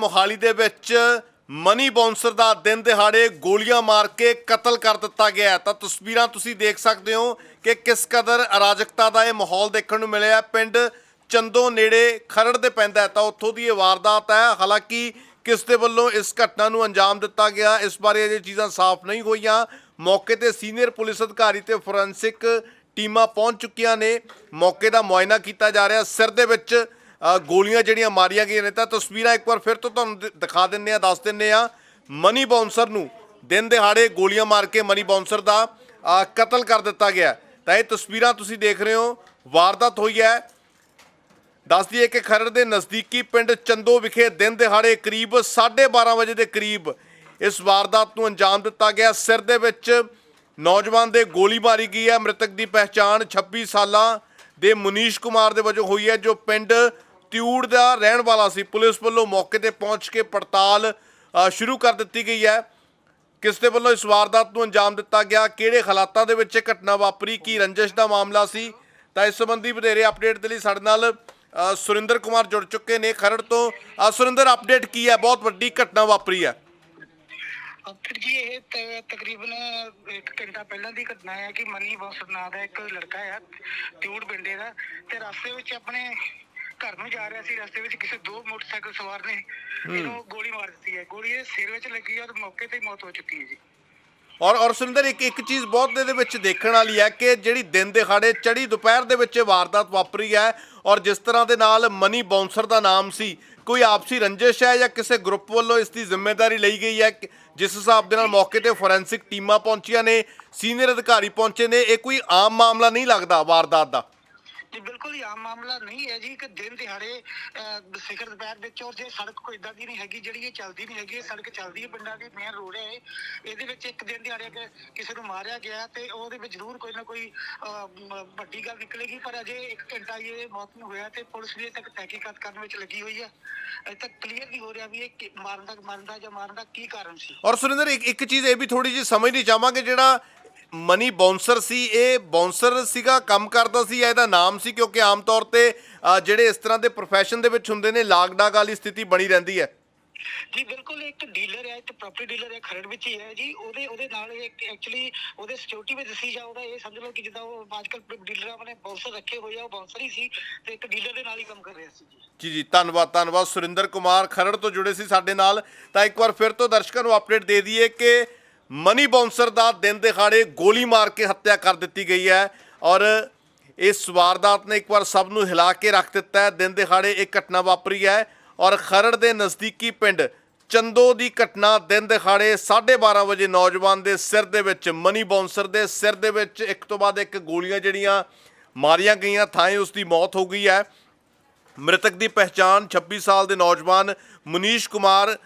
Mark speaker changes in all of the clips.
Speaker 1: ਮੋਹਾਲੀ ਦੇ ਵਿੱਚ money bouncer ਦਾ ਦਿਨ ਦਿਹਾੜੇ ਗੋਲੀਆਂ ਮਾਰ ਕੇ ਕਤਲ ਕਰ ਦਿੱਤਾ ਗਿਆ ਹੈ। ਤਾਂ ਤਸਵੀਰਾਂ ਤੁਸੀਂ ਦੇਖ ਸਕਦੇ ਹੋ ਕਿ ਕਿਸ ਕਦਰ ਅਰਾਜਕਤਾ ਦਾ ਇਹ ਮਾਹੌਲ ਦੇਖਣ ਨੂੰ ਮਿਲਿਆ। ਪਿੰਡ ਚੰਦੋ ਨੇੜੇ ਖਰੜ ਦੇ ਪੈਂਦਾ ਹੈ। ਤਾਂ ਉੱਥੋਂ ਦੀ ਇਹ ਵਾਰਦਾਤ ਹੈ। ਹਾਲਾਂਕਿ ਕਿਸ ਦੇ ਵੱਲੋਂ ਇਸ ਘਟਨਾ ਨੂੰ ਅੰਜਾਮ ਦਿੱਤਾ ਗਿਆ, ਇਸ ਬਾਰੇ ਅਜੇ ਚੀਜ਼ਾਂ ਸਾਫ਼ ਨਹੀਂ ਹੋਈਆਂ। ਮੌਕੇ ਤੇ ਸੀਨੀਅਰ ਪੁਲਿਸ ਅਧਿਕਾਰੀ ਤੇ ਫੋਰੈਂਸਿਕ ਟੀਮਾਂ ਪਹੁੰਚ ਚੁੱਕੀਆਂ ਨੇ। ਮੌਕੇ ਦਾ ਮੁਆਇਨਾ ਕੀਤਾ ਜਾ ਰਿਹਾ। ਸਿਰ ਦੇ ਵਿੱਚ ਗੋਲੀਆਂ ਜਿਹੜੀਆਂ ਮਾਰੀਆਂ ਗਈਆਂ ਨੇ ਤਾਂ ਤਸਵੀਰਾਂ ਇੱਕ ਵਾਰ ਫਿਰ ਤੋਂ ਤੁਹਾਨੂੰ ਦਿ- ਦਿਖਾ ਦਿੰਨੇ ਆ ਦੱਸ ਦਿੰਨੇ ਆ ਮਨੀ ਬਾਉਂਸਰ ਨੂੰ ਦਿਨ ਦਿਹਾੜੇ ਗੋਲੀਆਂ ਮਾਰ ਕੇ ਮਨੀ ਬਾਉਂਸਰ ਦਾ ਅ, ਕਤਲ ਕਰ ਦਿੱਤਾ ਗਿਆ। ਹੈ। ਤਾਂ ਇਹ ਤਸਵੀਰਾਂ ਤੁਸੀਂ ਦੇਖ ਰਹੇ ਹੋ ਵਾਰਦਾਤ ਹੋਈ ਹੈ। ਦੱਸ ਦਈਏ ਕਿ ਖਰੜ ਦੇ ਨਜ਼ਦੀਕੀ ਪਿੰਡ ਚੰਦੋ ਵਿਖੇ ਦਿਨ ਦਿਹਾੜੇ ਕਰੀਬ 12:30 ਵਜੇ ਦੇ ਕਰੀਬ ਇਸ ਵਾਰਦਾਤ ਨੂੰ ਅੰਜਾਮ ਦਿੱਤਾ ਗਿਆ। ਸਿਰ ਦੇ ਵਿੱਚ ਨੌਜਵਾਨ ਦੇ ਗੋਲੀ ਮਾਰੀ ਗਈ ਹੈ। ਮ੍ਰਿਤਕ ਦੀ ਪਹਿਚਾਣ 26 ਸਾਲਾਂ ਦੇ ਮੁਨੀਸ਼ ਕੁਮਾਰ ਦੇ ਵਜੋਂ ਹੋਈ ਹੈ ਜੋ ਪਿੰਡ ਤਿਊੜ ਦਾ ਰਹਿਣ ਵਾਲਾ ਸੀ। ਪੁਲਿਸ ਵੱਲੋਂ ਮੌਕੇ ਤੇ ਪਹੁੰਚ ਕੇ ਪੜਤਾਲ ਸ਼ੁਰੂ ਕਰ ਦਿੱਤੀ ਗਈ ਹੈ। ਕਿਸ ਦੇ ਵੱਲੋਂ ਇਸ ਵਾਰਦਾਤ ਨੂੰ ਅੰਜਾਮ ਦਿੱਤਾ ਗਿਆ? ਕਿਹੜੇ ਹਾਲਾਤਾਂ ਦੇ ਵਿੱਚ ਇਹ ਘਟਨਾ ਵਾਪਰੀ? ਕੀ ਰੰਜਿਸ਼ ਦਾ ਮਾਮਲਾ ਸੀ? ਤਾਂ ਇਸ ਸੰਬੰਧੀ ਵਧੇਰੇ ਅਪਡੇਟ ਦੇ ਲਈ ਸਾਡੇ ਨਾਲ ਅ, ਸੁਰਿੰਦਰ ਕੁਮਾਰ ਜੁੜ ਚੁੱਕੇ ਨੇ ਖਰੜ ਤੋਂ। ਅ, ਸੁਰਿੰਦਰ ਅਪਡੇਟ ਕੀ ਹੈ? ਬਹੁਤ ਵੱਡੀ ਘਟਨਾ ਵਾਪਰੀ ਹੈ।
Speaker 2: ਫਿਰ ਜੀ ਇਹ ਤ- ਤਕਰੀਬਨ ਇੱਕ ਘੰਟਾ ਪਹਿਲਾਂ ਦੀ ਘਟਨਾ ਹੈ ਕਿ ਮਨੀ ਬੋਸ ਨਾਂ ਦਾ ਇੱਕ ਲੜਕਾ ਹੈ ਤਿਊੜ ਪਿੰਡੇ ਦਾ। ਤੇ ਰਸਤੇ ਵਿੱਚ ਆਪਣੇ ਘਰ ਨੂੰ ਜਾ ਰਿਹਾ ਸੀ ਰਸਤੇ ਵਿੱਚ ਕਿਸੇ ਦੋ ਮੋਟਰਸਾਈਕਲ ਸਵਾਰ ਨੇ ਇਹਨੂੰ ਗੋਲੀ ਮਾਰ ਦਿੱਤੀ ਹੈ। ਗੋਲੀ ਇਹ ਸਿਰ ਵਿੱਚ ਲੱਗੀ ਹੈ ਤੇ ਮੌਕੇ ਤੇ ਹੀ ਮੌਤ ਹੋ ਚੁੱਕੀ ਹੈ ਜੀ।
Speaker 1: ਔਰ ਔਰ ਸੁਰਿੰਦਰ ਇੱਕ ਇੱਕ ਚੀਜ਼ ਬਹੁਤ ਇਹਦੇ ਵਿੱਚ ਦੇਖਣ ਵਾਲੀ ਹੈ ਕਿ ਜਿਹੜੀ ਦਿਨ ਦਿਹਾੜੇ ਚੜੀ ਦੁਪਹਿਰ ਦੇ ਵਿੱਚ ਇਹ ਵਾਰਦਾਤ ਵਾਪਰੀ ਹੈ ਔਰ ਜਿਸ ਤਰ੍ਹਾਂ ਦੇ ਨਾਲ ਮਨੀ ਬਾਉਂਸਰ ਦਾ ਨਾਮ ਸੀ ਕੋਈ ਆਪਸੀ ਰੰਜਿਸ਼ ਹੈ ਜਾਂ ਕਿਸੇ ਗਰੁੱਪ ਵੱਲੋਂ ਇਸ ਦੀ ਜ਼ਿੰਮੇਵਾਰੀ ਲਈ ਗਈ ਹੈ? ਜਿਸ ਹਿਸਾਬ ਦੇ ਨਾਲ ਮੌਕੇ ਤੇ ਫੋਰੈਂਸਿਕ ਟੀਮਾਂ ਪਹੁੰਚੀਆਂ ਨੇ ਸੀਨੀਅਰ ਅਧਿਕਾਰੀ ਪਹੁੰਚੇ ਨੇ ਇਹ ਕੋਈ ਆਮ ਮਾਮਲਾ ਨਹੀਂ ਲੱਗਦਾ ਵਾਰਦਾਤ ਦਾ।
Speaker 2: ਜੀ, ਬਿਲਕੁਲ ਹੀ ਆਮ ਮਾਮਲਾ ਨਹੀਂ ਹੈ ਜੀ, ਕਿ ਦਿਨ ਦਿਹਾੜੇ ਸਿਖਰ ਦੁਪਹਿਰ ਵਿੱਚ ਔਰ ਜੇ ਸੜਕ ਕੋਈ ਇਦਾਂ ਦੀ ਨਹੀਂ ਹੈਗੀ, ਜਿਹੜੀ ਇਹ ਚੱਲਦੀ ਨਹੀਂ ਹੈਗੀ, ਇਹ ਸੜਕ ਚੱਲਦੀ ਹੈ, ਪਿੰਡਾਂ ਦੀ ਮੇਨ ਰੋਡ ਹੈ ਇਹਦੇ ਵਿੱਚ ਇੱਕ ਦਿਨ ਦਿਹਾੜੇ ਕਿਸੇ ਨੂੰ ਮਾਰਿਆ ਗਿਆ ਤੇ ਉਹਦੇ ਵਿੱਚ ਜ਼ਰੂਰ ਕੋਈ ਨਾ ਕੋਈ ਵੱਡੀ ਗੱਲ ਨਿਕਲੇਗੀ, ਪਰ ਅਜੇ ਇੱਕ ਘੰਟਾ ਇਹ ਮੌਤ ਨੂੰ ਹੋਇਆ ਤੇ ਪੁਲਿਸ ਵੀ ਅਜੇ ਤੱਕ ਤਹਿਕੀਕਾਤ ਕਰਨ ਵਿੱਚ ਲੱਗੀ ਹੋਈ ਹੈ। ਅਜੇ ਤੱਕ ਕਲੀਅਰ ਨਹੀਂ ਹੋ ਰਿਹਾ ਵੀ ਇਹ ਮਾਰਨ ਦਾ ਮਾਰਨ ਦਾ ਜਾਂ ਮਾਰਨ ਦਾ ਕੀ ਕਾਰਨ ਸੀ।
Speaker 1: ਔਰ ਸੁਰਿੰਦਰ, ਇੱਕ ਇੱਕ ਚੀਜ਼ ਇਹ ਵੀ ਥੋੜੀ ਜਿਹੀ ਸਮਝ ਸਮਝਣੀ ਚਾਹਾਂਗੇ, ਜਿਹੜਾ ਮਨੀ ਬਾਉਂਸਰ ਸੀ ਇਹ ਬਾਉਂਸਰ ਸੀਗਾ ਕੰਮ ਕਰਦਾ ਸੀ ਜਾਂ ਇਹਦਾ ਨਾਮ ਸੀ ਕਿਉਂਕਿ ਆਮ ਤੌਰ ਤੇ ਜਿਹੜੇ ਇਸ ਤਰ੍ਹਾਂ ਦੇ profession ਦੇ ਵਿੱਚ ਹੁੰਦੇ ਨੇ ਲਾਗ ਡਾਗ ਵਾਲੀ ਸਥਿਤੀ ਬਣੀ ਰਹਿੰਦੀ ਹੈ।
Speaker 2: ਜੀ ਬਿਲਕੁਲ ਇੱਕ ਡੀਲਰ ਹੈ ਇੱਕ ਪ੍ਰਾਪਰਟੀ ਡੀਲਰ ਹੈ ਖਰੜ ਵਿੱਚ ਹੀ ਹੈ ਜੀ। ਉਹਦੇ ਉਹਦੇ ਨਾਲ ਇੱਕ ਐਕਚੁਅਲੀ ਉਹਦੇ ਸਿਕਿਉਰਿਟੀ ਵਿੱਚ ਸੀ ਜਾਂ ਉਹਦਾ ਇਹ ਸਮਝ ਲਓ ਕਿ ਜਿੱਦਾਂ ਉਹ ਅੱਜਕੱਲ ਡੀਲਰਾਂ ਨੇ ਬਾਉਂਸਰ ਰੱਖੇ ਹੋਏ ਆ ਉਹ ਬਾਉਂਸਰ ਹੀ ਸੀ ਤੇ ਇੱਕ ਡੀਲਰ ਦੇ ਨਾਲ ਹੀ ਕੰਮ ਕਰ ਰਿਹਾ ਸੀ ਜੀ।
Speaker 1: ਜੀ ਜੀ ਧੰਨਵਾਦ ਧੰਨਵਾਦ। ਸੁਰਿੰਦਰ ਕੁਮਾਰ ਖਰੜ ਤੋਂ ਜੁੜੇ ਸੀ ਸਾਡੇ ਨਾਲ। ਤਾਂ ਇੱਕ ਵਾਰ ਫਿਰ ਤੋਂ ਦਰਸ਼ਕਾਂ ਨੂੰ ਅਪਡੇਟ ਦੇ ਦਈਏ ਕਿ ਮਨੀ ਬਾਉਂਸਰ ਦਾ ਦਿਨ ਦਿਹਾੜੇ ਗੋਲੀ ਮਾਰ ਕੇ ਹੱਤਿਆ ਕਰ ਦਿੱਤੀ ਗਈ ਹੈ ਔਰ ਇਸ ਵਾਰਦਾਤ ਨੇ ਇੱਕ ਵਾਰ ਸਭ ਨੂੰ ਹਿਲਾ ਕੇ ਰੱਖ ਦਿੱਤਾ ਹੈ। ਦਿਨ ਦਿਹਾੜੇ ਇਹ ਘਟਨਾ ਵਾਪਰੀ ਹੈ ਔਰ ਖਰੜ ਦੇ ਨਜ਼ਦੀਕੀ ਪਿੰਡ ਚੰਦੋ ਦੀ ਘਟਨਾ ਦਿਨ ਦਿਹਾੜੇ 12:30 ਵਜੇ ਨੌਜਵਾਨ ਦੇ ਸਿਰ ਦੇ ਵਿੱਚ, ਮਨੀ ਬਾਉਂਸਰ ਦੇ ਸਿਰ ਦੇ ਵਿੱਚ ਇੱਕ ਤੋਂ ਬਾਅਦ ਇੱਕ ਗੋਲੀਆਂ ਜਿਹੜੀਆਂ ਮਾਰੀਆਂ ਗਈਆਂ ਥਾਂ ਉਸ ਦੀ ਮੌਤ ਹੋ ਗਈ ਹੈ। ਮ੍ਰਿਤਕ ਦੀ ਪਹਿਚਾਣ 26 ਸਾਲ ਦੇ ਨੌਜਵਾਨ ਮਨੀਸ਼ ਕੁਮਾਰ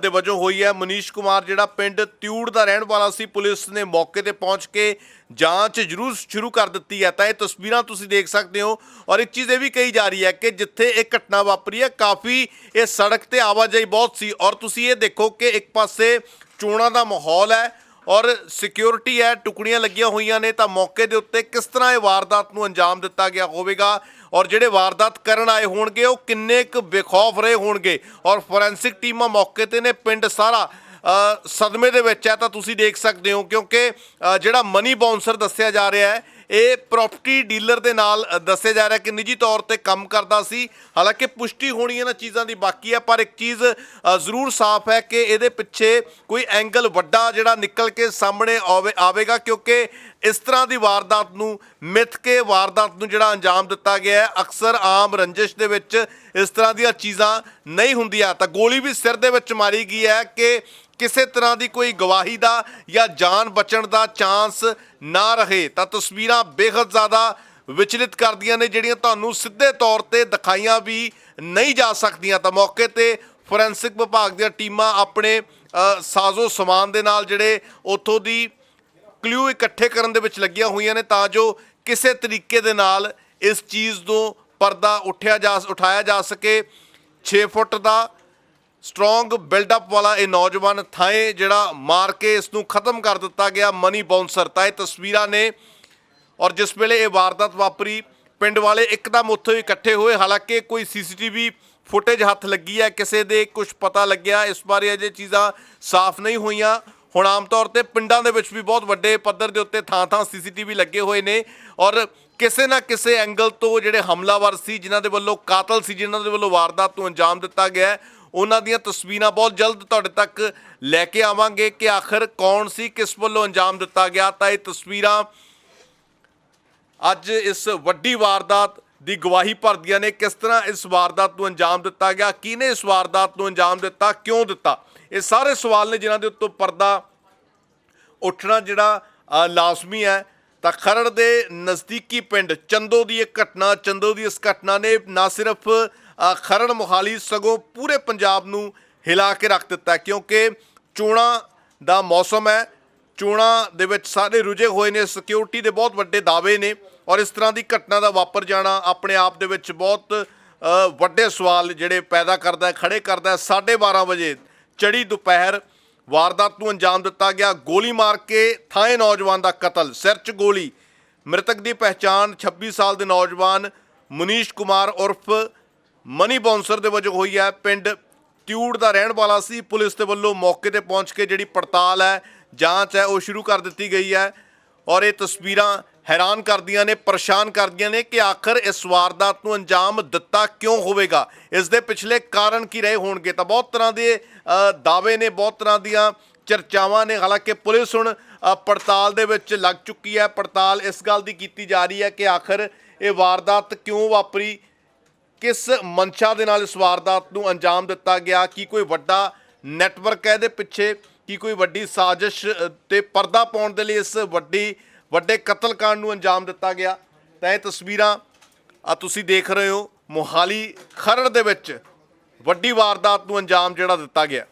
Speaker 1: ਦੇ ਵਜੋਂ ਹੋਈ ਹੈ। ਮਨੀਸ਼ ਕੁਮਾਰ ਜਿਹੜਾ ਪਿੰਡ ਤਿਊੜ ਦਾ ਰਹਿਣ ਵਾਲਾ ਸੀ, ਪੁਲਿਸ ਨੇ ਮੌਕੇ ਤੇ ਪਹੁੰਚ ਕੇ ਜਾਂਚ ਜ਼ਰੂਰ ਸ਼ੁਰੂ ਕਰ ਦਿੱਤੀ ਹੈ। ਤਾਂ ਇਹ ਤਸਵੀਰਾਂ ਤੁਸੀਂ ਦੇਖ ਸਕਦੇ ਹੋ। ਔਰ ਇੱਕ ਚੀਜ਼ ਇਹ ਵੀ ਕਹੀ ਜਾ ਰਹੀ ਹੈ ਕਿ ਜਿੱਥੇ ਇਹ ਘਟਨਾ ਵਾਪਰੀ ਹੈ, ਕਾਫੀ ਇਹ ਸੜਕ ਤੇ ਆਵਾਜਾਈ ਬਹੁਤ ਸੀ। ਔਰ ਤੁਸੀਂ ਇਹ ਦੇਖੋ ਕਿ ਇੱਕ ਪਾਸੇ ਚੋਣਾਂ ਦਾ ਮਾਹੌਲ ਹੈ ਔਰ ਸਿਕਿਉਰਿਟੀ ਹੈ, ਟੁਕੜੀਆਂ ਲੱਗੀਆਂ ਹੋਈਆਂ ਨੇ। ਤਾਂ ਮੌਕੇ ਦੇ ਉੱਤੇ ਕਿਸ ਤਰ੍ਹਾਂ ਇਹ ਵਾਰਦਾਤ ਨੂੰ ਅੰਜਾਮ ਦਿੱਤਾ ਗਿਆ ਹੋਵੇਗਾ? ਔਰ ਜਿਹੜੇ ਵਾਰਦਾਤ ਕਰਨ ਆਏ ਹੋਣਗੇ, ਉਹ ਕਿੰਨੇ ਕੁ ਬੇਖੌਫ ਰਹੇ ਹੋਣਗੇ? ਔਰ ਫੋਰੈਂਸਿਕ ਟੀਮਾਂ ਮੌਕੇ ਤੇ ਨੇ, ਪਿੰਡ ਸਾਰਾ ਸਦਮੇ ਦੇ ਵਿੱਚ ਹੈ, ਤਾਂ ਤੁਸੀਂ ਦੇਖ ਸਕਦੇ ਹੋ, ਕਿਉਂਕਿ ਜਿਹੜਾ ਮਨੀ ਬਾਉਂਸਰ ਦੱਸਿਆ ਜਾ ਰਿਹਾ ਹੈ ਇਹ ਪ੍ਰਾਪਰਟੀ ਡੀਲਰ ਦੇ ਨਾਲ ਦੱਸਿਆ ਜਾ ਰਿਹਾ ਕਿ ਨਿੱਜੀ ਤੌਰ ਤੇ ਕੰਮ ਕਰਦਾ ਸੀ। ਹਾਲਾਂਕਿ ਪੁਸ਼ਟੀ ਹੋਣੀ ਇਹਨਾਂ ਚੀਜ਼ਾਂ ਦੀ ਬਾਕੀ ਹੈ ਪਰ ਇੱਕ ਚੀਜ਼ ਜ਼ਰੂਰ ਸਾਫ਼ ਹੈ ਕਿ ਇਹਦੇ ਪਿੱਛੇ ਕੋਈ ਐਂਗਲ ਵੱਡਾ ਜਿਹੜਾ ਨਿਕਲ ਕੇ ਸਾਹਮਣੇ ਆਵੇ, ਆਵੇਗਾ, ਕਿਉਂਕਿ ਇਸ ਤਰ੍ਹਾਂ ਦੀ ਵਾਰਦਾਤ ਨੂੰ, ਮਿੱਥ ਕੇ ਵਾਰਦਾਤ ਨੂੰ ਜਿਹੜਾ ਅੰਜਾਮ ਦਿੱਤਾ ਗਿਆ ਹੈ, ਅਕਸਰ ਆਮ ਰੰਜਿਸ਼ ਦੇ ਵਿੱਚ ਇਸ ਤਰ੍ਹਾਂ ਦੀਆਂ ਚੀਜ਼ਾਂ ਨਹੀਂ ਹੁੰਦੀਆਂ। ਤਾਂ ਗੋਲੀ ਵੀ ਸਿਰ ਦੇ ਵਿੱਚ ਮਾਰੀ ਗਈ ਹੈ ਕਿ ਕਿਸੇ ਤਰ੍ਹਾਂ ਦੀ ਕੋਈ ਗਵਾਹੀ ਦਾ ਜਾਂ ਜਾਨ ਬਚਣ ਦਾ ਚਾਂਸ ਨਾ ਰਹੇ, ਤਾਂ ਤਸਵੀਰਾਂ ਬੇਹੱਦ ਜ਼ਿਆਦਾ ਵਿਚਲਿਤ ਕਰਦੀਆਂ ਨੇ, ਜਿਹੜੀਆਂ ਤੁਹਾਨੂੰ ਸਿੱਧੇ ਤੌਰ ਤੇ ਦਿਖਾਈਆਂ ਵੀ ਨਹੀਂ ਜਾ ਸਕਦੀਆਂ। ਤਾਂ ਮੌਕੇ ਤੇ ਫੋਰੈਂਸਿਕ ਵਿਭਾਗ ਦੀਆਂ ਟੀਮਾਂ ਆਪਣੇ ਸਾਜ਼ੋ ਸਮਾਨ ਦੇ ਨਾਲ ਜਿਹੜੇ ਉੱਥੋਂ ਦੀ ਕਲਿਊ ਇਕੱਠੇ ਕਰਨ ਦੇ ਵਿੱਚ ਲੱਗੀਆਂ ਹੋਈਆਂ ਨੇ, ਤਾਂ ਜੋ ਕਿਸੇ ਤਰੀਕੇ ਦੇ ਨਾਲ ਇਸ ਚੀਜ਼ ਤੋਂ ਪਰਦਾ ਉੱਠਿਆ ਜਾ, ਉਠਾਇਆ ਜਾ ਸਕੇ। 6 ਫੁੱਟ ਦਾ ਸਟਰੋਂਗ ਬਿਲਡਅਪ ਵਾਲਾ ਇਹ ਨੌਜਵਾਨ ਥਾਏ ਜਿਹੜਾ ਮਾਰ ਕੇ ਇਸ ਨੂੰ ਖਤਮ ਕਰ ਦਿੱਤਾ ਗਿਆ ਮਨੀ ਬਾਉਂਸਰ। ਤਾਂ ਇਹ ਤਸਵੀਰਾਂ ਨੇ ਔਰ ਜਿਸ ਵੇਲੇ ਇਹ ਵਾਰਦਾਤ ਵਾਪਰੀ, ਪਿੰਡ ਵਾਲੇ ਇੱਕਦਮ ਉੱਥੇ ਇਕੱਠੇ ਹੋਏ। ਹਾਲਾਂਕਿ ਕੋਈ ਸੀਸੀਟੀਵੀ ਫੁਟੇਜ ਹੱਥ ਲੱਗੀ ਹੈ, ਕਿਸੇ ਦੇ ਕੁਝ ਪਤਾ ਲੱਗਿਆ। ਇਸ ਬਾਰੇ ਅਜੇ ਚੀਜ਼ਾਂ ਸਾਫ਼ ਨਹੀਂ ਹੋਈਆਂ। ਹੁਣ ਆਮ ਤੌਰ ਤੇ ਪਿੰਡਾਂ ਦੇ ਵਿੱਚ ਵੀ ਬਹੁਤ ਵੱਡੇ ਪੱਧਰ ਦੇ ਉੱਤੇ ਥਾਂ-ਥਾਂ ਸੀਸੀਟੀਵੀ ਲੱਗੇ ਹੋਏ ਨੇ ਔਰ ਕਿਸੇ ਨਾ ਕਿਸੇ ਐਂਗਲ ਤੋਂ ਜਿਹੜੇ ਹਮਲਾਵਰ ਸੀ, ਜਿਨ੍ਹਾਂ ਦੇ ਵੱਲੋਂ ਕਾਤਲ ਸੀ, ਜਿਨ੍ਹਾਂ ਦੇ ਵੱਲੋਂ ਵਾਰਦਾਤ ਨੂੰ ਅੰਜਾਮ ਦਿੱਤਾ ਗਿਆ ਉਹਨਾਂ ਦੀਆਂ ਤਸਵੀਰਾਂ ਬਹੁਤ ਜਲਦ ਤੁਹਾਡੇ ਤੱਕ ਲੈ ਕੇ ਆਵਾਂਗੇ ਕਿ ਆਖਰ ਕੌਣ ਸੀ, ਕਿਸ ਵੱਲੋਂ ਅੰਜਾਮ ਦਿੱਤਾ ਗਿਆ। ਤਾਂ ਇਹ ਤਸਵੀਰਾਂ ਅੱਜ ਇਸ ਵੱਡੀ ਵਾਰਦਾਤ ਦੀ ਗਵਾਹੀ ਭਰਦੀਆਂ ਨੇ। ਕਿਸ ਤਰ੍ਹਾਂ ਇਸ ਵਾਰਦਾਤ ਨੂੰ ਅੰਜਾਮ ਦਿੱਤਾ ਗਿਆ? ਕਿਹਨੇ ਇਸ ਵਾਰਦਾਤ ਨੂੰ ਅੰਜਾਮ ਦਿੱਤਾ? ਕਿਉਂ ਦਿੱਤਾ? ਇਹ ਸਾਰੇ ਸਵਾਲ ਨੇ ਜਿਨ੍ਹਾਂ ਦੇ ਉੱਤੋਂ ਪਰਦਾ ਉੱਠਣਾ ਜਿਹੜਾ ਲਾਜ਼ਮੀ ਹੈ। ਤਾਂ ਖਰੜ ਦੇ ਨਜ਼ਦੀਕੀ ਪਿੰਡ ਚੰਦੋ ਦੀ ਇਹ ਘਟਨਾ, ਚੰਦੋ ਦੀ ਇਸ ਘਟਨਾ ਨੇ ਨਾ ਸਿਰਫ ਖਰੜ ਮੁਹਾਲੀ, ਸਗੋਂ ਪੂਰੇ ਪੰਜਾਬ ਨੂੰ ਹਿਲਾ ਕੇ ਰੱਖ ਦਿੱਤਾ ਕਿਉਂਕਿ ਚੋਣਾਂ ਦਾ ਮੌਸਮ ਹੈ। ਚੋਣਾਂ ਦੇ ਵਿੱਚ ਸਾਰੇ ਰੁਝੇ ਹੋਏ ਨੇ ਸਿਕਿਉਰਿਟੀ ਦੇ ਬਹੁਤ ਵੱਡੇ ਦਾਅਵੇ ਨੇ ਔਰ ਇਸ ਤਰ੍ਹਾਂ ਦੀ ਘਟਨਾ ਦਾ ਵਾਪਰ ਜਾਣਾ ਆਪਣੇ ਆਪ ਦੇ ਵਿੱਚ ਬਹੁਤ ਵੱਡੇ ਸਵਾਲ ਜਿਹੜੇ ਪੈਦਾ ਕਰਦਾ ਹੈ, ਖੜੇ ਕਰਦਾ ਹੈ। 12:30 ਵਜੇ ਚੜੀ ਦੁਪਹਿਰ ਵਾਰਦਾਤ ਨੂੰ ਅੰਜਾਮ ਦਿੱਤਾ ਗਿਆ। ਗੋਲੀ ਮਾਰ ਕੇ ਥਾਏ ਨੌਜਵਾਨ ਦਾ ਕਤਲ। ਸਿਰ 'ਚ ਗੋਲੀ। ਮ੍ਰਿਤਕ ਦੀ ਪਹਿਚਾਣ 26 ਸਾਲ ਦੇ ਨੌਜਵਾਨ ਮਨੀਸ਼ ਕੁਮਾਰ ਉਰਫ ਮਨੀ ਬੌਂਸਰ ਦੇ ਵਜੋਂ ਹੋਈ ਹੈ। ਪਿੰਡ ਤਿਊੜ ਦਾ ਰਹਿਣ ਵਾਲਾ ਸੀ। ਪੁਲਿਸ ਦੇ ਵੱਲੋਂ ਮੌਕੇ ਤੇ ਪਹੁੰਚ ਕੇ ਜਿਹੜੀ ਪੜਤਾਲ ਹੈ, ਜਾਂਚ ਹੈ, ਉਹ ਸ਼ੁਰੂ ਕਰ ਦਿੱਤੀ ਗਈ ਹੈ। ਔਰ ਇਹ ਤਸਵੀਰਾਂ ਹੈਰਾਨ ਕਰਦੀਆਂ ਨੇ ਪਰੇਸ਼ਾਨ ਕਰਦੀਆਂ ਨੇ ਕਿ ਆਖਰ ਇਸ ਵਾਰਦਾਤ ਨੂੰ ਅੰਜਾਮ ਦਿੱਤਾ ਕਿਉਂ ਹੋਵੇਗਾ? ਇਸ ਦੇ ਪਿਛਲੇ ਕਾਰਨ ਕੀ ਰਹੇ ਹੋਣਗੇ? ਤਾਂ ਬਹੁਤ ਤਰ੍ਹਾਂ ਦੇ ਦਾਅਵੇ ਨੇ ਬਹੁਤ ਤਰ੍ਹਾਂ ਦੀਆਂ ਚਰਚਾਵਾਂ ਨੇ। ਹਾਲਾਂਕਿ ਪੁਲਿਸ ਹੁਣ ਪੜਤਾਲ ਦੇ ਵਿੱਚ ਲੱਗ ਚੁੱਕੀ ਹੈ। ਪੜਤਾਲ ਇਸ ਗੱਲ ਦੀ ਕੀਤੀ ਜਾ ਰਹੀ ਹੈ ਕਿ ਆਖਰ ਇਹ ਵਾਰਦਾਤ ਕਿਉਂ ਵਾਪਰੀ? ਕਿਸ ਮਨਸ਼ਾ ਦੇ ਨਾਲ ਇਸ ਵਾਰਦਾਤ ਨੂੰ ਅੰਜਾਮ ਦਿੱਤਾ ਗਿਆ? ਕੀ ਕੋਈ ਵੱਡਾ ਨੈਟਵਰਕ ਹੈ ਇਹਦੇ ਪਿੱਛੇ? ਕੀ ਕੋਈ ਵੱਡੀ ਸਾਜ਼ਿਸ਼ ਅ, ਤੇ ਪਰਦਾ ਪਾਉਣ ਦੇ ਲਈ ਇਸ ਵੱਡੀ ਵੱਡੇ ਕਤਲकांड ਨੂੰ ਅੰਜਾਮ ਦਿੱਤਾ ਗਿਆ। ਤਾਂ ਇਹ ਤਸਵੀਰਾਂ ਆ ਤੁਸੀਂ ਦੇਖ ਰਹੇ ਹੋ। ਮੋਹਾਲੀ ਖਰੜ ਦੇ ਵਿੱਚ ਵੱਡੀ ਵਾਰਦਾਤ ਨੂੰ ਅੰਜਾਮ ਜਿਹੜਾ ਦਿੱਤਾ ਗਿਆ।